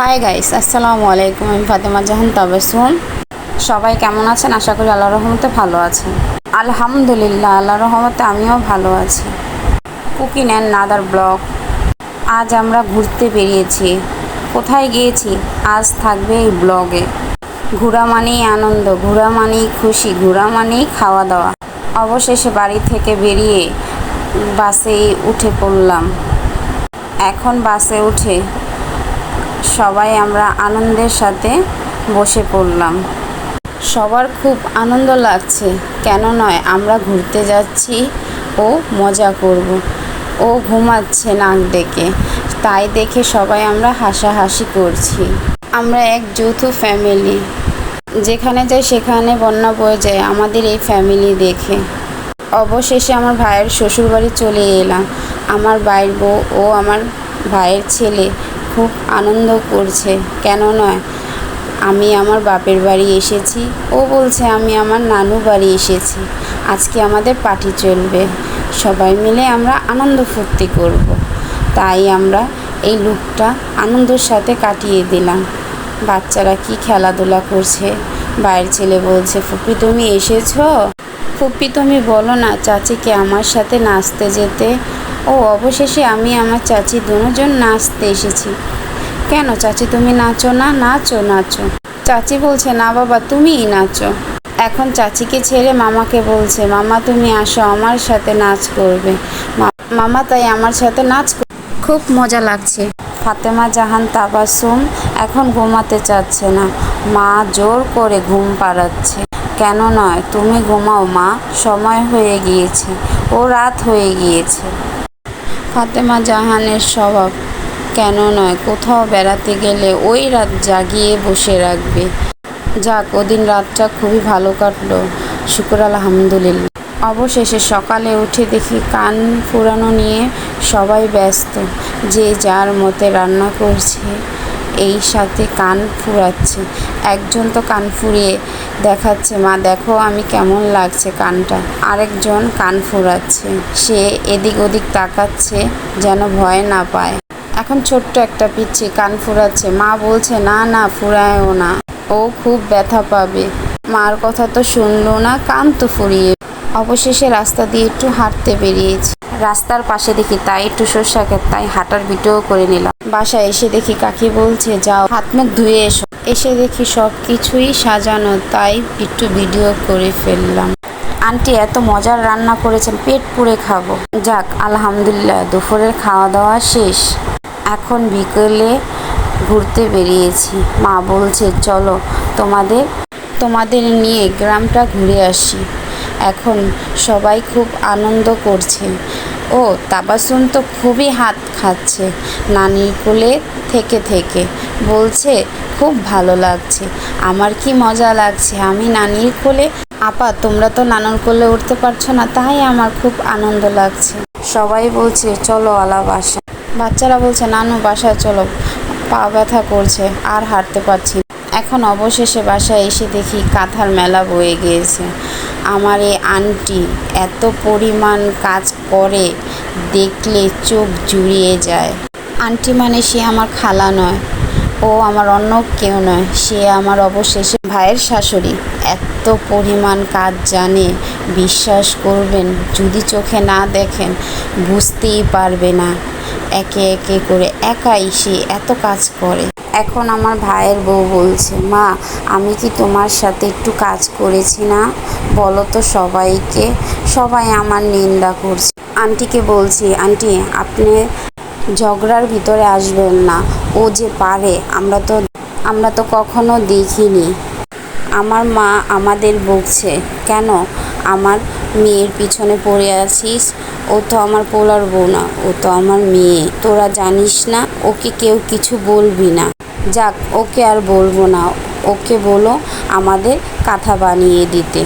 Hi guys আসসালামু আলাইকুম আমি ফাতেমা জাহান তাবাসুম সবাই কেমন আছেন? আশা করি আল্লাহ রহমতে ভালো আছেন। আলহামদুলিল্লাহ আল্লাহ রহমতে আমিও ভালো আছি। কুকিং অ্যান্ড নাদার ব্লগ আজ আমরা ঘুরতে বেরিয়েছি। কোথায় গিয়েছি? আজ থাকবে এই ব্লগে ঘোরা মানেই আনন্দ, ঘোরা মানেই খুশি, ঘোরা মানেই খাওয়া দাওয়া অবশেষে বাড়ি থেকে বেরিয়ে বাসে উঠে পড়লাম। এখন বাসে উঠে সবাই আমরা আনন্দের সাথে বসে পড়লাম। সবার খুব আনন্দ লাগছে, কেন নয় আমরা ঘুরতে যাচ্ছি ও মজা করব। ও ঘুমাচ্ছে নাক ডেকে, তাই দেখে সবাই আমরা হাসাহাসি করছি। আমরা এক যৌথ ফ্যামিলি, যেখানে যাই সেখানে বন্যা বয়ে যায় আমাদের এই ফ্যামিলি দেখে। অবশেষে আমার ভাইয়ের শ্বশুরবাড়ি চলে এলাম। আমার ভাইয়ের বউ ও আমার ভাইয়ের ছেলে খুব আনন্দ করছে। কেন নয়? আমি আমার বাপের বাড়ি এসেছি। ও বলছে, আমি আমার নানু বাড়ি এসেছি। আজকে আমাদের পার্টি চলবে। সবাই মিলে আমরা আনন্দ ফুর্তি করব। তাই আমরা এই লুকটা আনন্দের সাথে কাটিয়ে দিলাম। বাচ্চারা কি খেলাধুলা করছে? বাইরের ছেলে বলছে, ফুপি, তুমি এসেছ? ফুপি, তুমি বলো না, চাচিকে আমার সাথে নাচতে যেতে ও, অবশেষে আমি আমার চাচি দুজন নাচতে এসেছি। কেন চাচি তুমি নাচো না? নাচো নাচো। চাচি বলছে, না বাবা, তুমিই নাচো। এখন চাচিকে ছেড়ে মামাকে বলছে, মামা, তুমি আসো, আমার সাথে নাচ করবে। মামা তাই আমার সাথে নাচ খুব মজা লাগছে। ফাতেমা জাহান তাবাসুম এখন ঘুমাতে চাচ্ছে না। মা জোর করে ঘুম পাড়াচ্ছে। কেন নয়, তুমি ঘুমাও মা, সময় হয়ে গিয়েছে। ও রাত হয়ে গিয়েছে। ফাতেমা জাহানের স্বভাব। কেন নয়, কোথাও বেড়াতে গেলে ওই রাত জাগিয়ে বসে রাখবে। যাক, ওদিন রাতটা খুবই ভালো কাটলো। শুক্র আলহামদুলিল্লাহ। অবশেষে সকালে উঠে দেখি কান ফুরানো নিয়ে সবাই ব্যস্ত। যে যার মতে রান্না করছে। এই সাথে কান ফুরাচ্ছে। একজন তো কান ফুরিয়ে দেখাচ্ছে, মা, দেখো আমি কেমন লাগছে কানটা। আরেকজন কান ফুরাচ্ছে। সে এদিক ওদিক তাকাচ্ছে যেন ভয় না পায়। এখন ছোট্ট একটা পিচ্ছি কান ফুরাচ্ছে। মা বলছে, না না, ফুরায়ও না। ও খুব ব্যথা পাবে। মার কথা তো শুনলো না, কান তো ফুরিয়ে অবশেষে রাস্তা দিয়ে একটু হাঁটতে বেরিয়েছি। রাস্তার পাশে দেখি তাই একটু সর্ষাকে তাই হাঁটার ভিডিও করে নিলাম। বাসায় এসে দেখি কাকি বলছে, যাও, হাত মুখ ধুয়ে এসো। এসে দেখি সব কিছুই সাজানো, তাই একটু ভিডিও করে ফেললাম। আন্টি, এত মজার রান্না করেছেন, পেট পুড়ে খাব। যাক, আলহামদুলিল্লাহ, দুপুরের খাওয়া দাওয়া শেষ। এখন বিকেলে ঘুরতে বেরিয়েছি। মা বলছে, চলো, তোমাদের তোমাদের নিয়ে গ্রামটা ঘুরে আসি। এখন সবাই খুব আনন্দ করছে। ও তাবাসুম তো খুবই হাত খাচ্ছে। নানির কোলে থেকে থেকে বলছে, খুব ভালো লাগছে। আমার কি মজা লাগছে। আমি নানির কোলে আপা, তোমরা তো নানুর কোলে উঠতে পারছ না, তাই আমার খুব আনন্দ লাগছে। সবাই বলছে, চলো আলা বাসা বাচ্চারা বলছে, নানু, বাসায় চলো। পা ব্যথা করছে, আর হাঁটতে পারছি। এখন অবশেষে বাসায় এসে দেখি কাঁথার মেলা বয়ে গিয়েছে। আমার এই আন্টি এত পরিমাণ কাজ করে, দেখলে চোখ জুড়িয়ে যায়। আন্টি মানে সে আমার খালা নয়, ও আমার অন্য কেউ নয়, সে আমার অবশেষে ভাইয়ের শাশুড়ি। এত পরিমাণ কাজ জানে, বিশ্বাস করবেন, যদি চোখে না দেখেন, বুঝতেই পারবে না। একে একে করে একাই সে এত কাজ করে। এখন আমার ভাইয়ের বউ বলছে, মা, আমি কি তোমার সাথে একটু কাজ করেছি না? বলো তো সবাইকে, সবাই আমার নিন্দা করছে। আন্টিকে বলছি, আন্টি, আপনি ঝগড়ার ভিতরে আসবেন না, ও যে পারে, আমরা তো আমরা তো কখনো দেখিনি। আমার মা আমাদের বকছে, কেন? আমার মেয়ের পিছনে পড়ে আছিস, ও তো আমার পোলার বউ না, ও তো আমার মেয়ে, তোরা জানিস না, ওকে কেউ কিছু বলবি না। যাক, ওকে আর বলব না। ওকে বলো আমাদের কাঁথা বানিয়ে দিতে।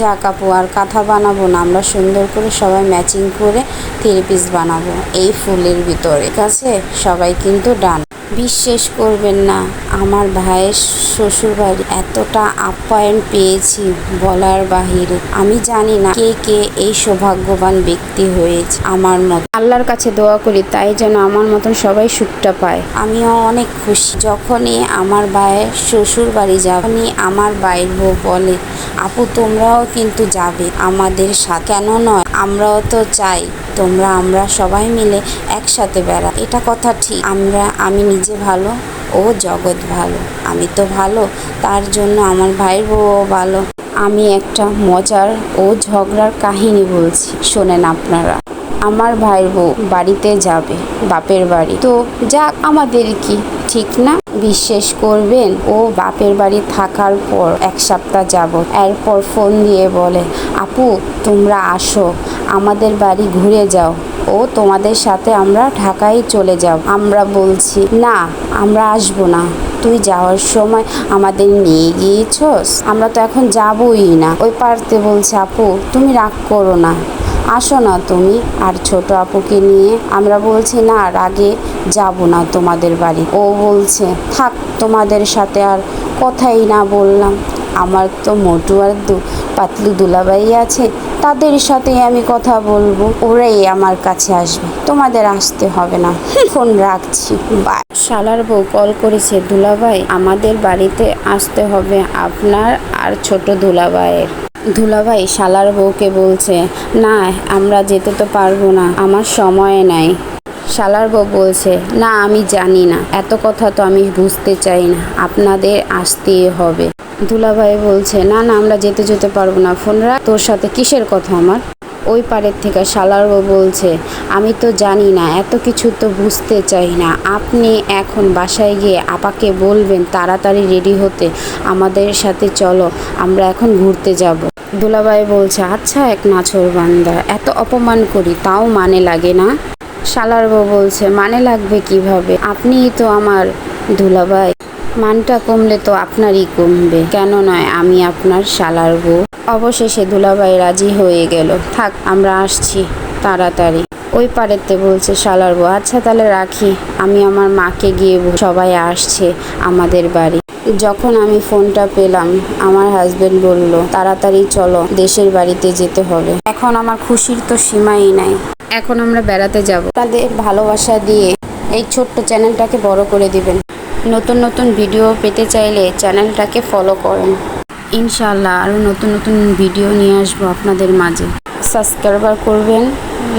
যা কাপু আর কাঁথা বানাবো না, আমরা সুন্দর করে সবাই ম্যাচিং করে থ্রি পিস বানাবো, এই ফুলের ভিতরে। ঠিক আছে? সবাই কিন্তু ডান বিশ্বাস করবেন না আমার ভাইয়ের শ্বশুরবাড়ি এতটা আপ্যায়ন পেয়েছি বলার বাহিরে। আমি জানি না কে কে এই সৌভাগ্যবান ব্যক্তি হয়েছে আমার মত। আল্লাহর কাছে দোয়া করি তাই যেন আমার মতন সবাই সুখটা পায়। আমিও অনেক খুশি। যখনই আমার ভাইয়ের শ্বশুর বাড়ি যখনই আমার বাইর বউ বলে আপু তোমরাও কিন্তু যাবে আমাদের সাথে। কেন নয় আমরাও তো চাই তোমরা, আমরা সবাই মিলে একসাথে বেড়া। এটা কথা ঠিক। আমরা, আমি নিজে ভালো, ও জগৎ ভালো। আমি তো ভালো, তার জন্য আমার ভাইয়ের বউও ভালো। আমি একটা মজার ও ঝগড়ার কাহিনী বলছি, শোনেন আপনারা। আমার ভাইয়ের বউ বাড়িতে যাবে, বাপের বাড়ি। তো যাক, আমাদের কি ঠিক না? বিশ্বাস করবেন, ও বাপের বাড়ি থাকার পর এক সপ্তাহ যাব এরপর ফোন দিয়ে বলে, আপু, তোমরা আসো, আমাদের বাড়ি ঘুরে যাও। ও তোমাদের সাথে আমরা ঢাকায় চলে যাব। আমরা বলছি, না, আমরা আসব না। তুই যাওয়ার সময় আমাদের নিয়ে গিয়েছস। আমরা তো এখন যাবই না। ওই পারতে বলছে, আপু, তুমি রাগ করো না। আসো না তুমি আর ছোট আপুকে নিয়ে। আমরা বলছি, না, আর আগে যাব না তোমাদের বাড়ি। ও বলছে, থাক, তোমাদের সাথে আর কথাই না বললাম। আমার তো মোটু আর দু, পাতলু দুলাবাই আছে, তাদের সাথে আমি কথা বলব। ওরাই আমার কাছে আসবে। তোমাদের আসতে হবে না। ফোন রাখছি। শালার বউ কল করেছে, দুলাভাই, আমাদের বাড়িতে আসতে হবে আপনার আর ছোট দুলাভাইয়ের। দুলাভাই শালার বউকে বলছে, না, আমরা যেতে তো পারব না, আমার সময় নাই। শালার বউ বলছে, না, আমি জানি না, এত কথা তো আমি বুঝতে চাই না, আপনাদের আসতেই হবে। দুলাভাই বলছে, না না, আমরা যেতে যেতে পারব না। ফোন রাখ, তোর সাথে কিসের কথা আমার? ওই পারের থেকে শালার বউ বলছে, আমি তো জানি না, এত কিছু তো বুঝতে চাই না। আপনি এখন বাসায় গিয়ে আপাকে বলবেন তাড়াতাড়ি রেডি হতে। আমাদের সাথে চলো, আমরা এখন ঘুরতে যাব। দুলাভাই বলছে আচ্ছা এক নাছর বান্দা, এত অপমান করি, তাও মানে লাগে না? শালার বলছে মানে লাগবে কীভাবে? আপনিই তো আমার দুলাভাই। মানটা কমলে তো আপনারই কমবে। কেন নয়, আমি আপনার শালার বউ অবশেষে দুলাভাই রাজি হয়ে গেল। থাক, আমরা আসছি, তাড়াতাড়ি। ওই পারেতে বলছে শালার বউ আচ্ছা তাহলে রাখি। আমি আমার মাকে গিয়ে সবাই আসছে আমাদের বাড়ি। যখন আমি ফোনটা পেলাম, আমার হাজবেন্ড বলল, তাড়াতাড়ি চলো, দেশের বাড়িতে যেতে হবে। এখন আমার খুশির তো সীমাই নাই। এখন আমরা বেড়াতে যাব। তাদের ভালোবাসা দিয়ে এই ছোট্ট চ্যানেলটাকে বড় করে দিবেন। নতুন নতুন ভিডিও পেতে চাইলে চ্যানেলটাকে ফলো করেন। ইনশাআল্লাহ আরও নতুন নতুন ভিডিও নিয়ে আসব আপনাদের মাঝে। সাবস্ক্রাইবার করবেন,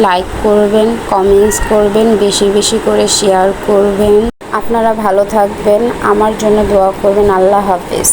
লাইক করবেন, কমেন্টস করবেন, বেশি বেশি করে শেয়ার করবেন। আপনারা ভালো থাকবেন, আমার জন্য দোয়া করবেন, আল্লাহ হাফেজ।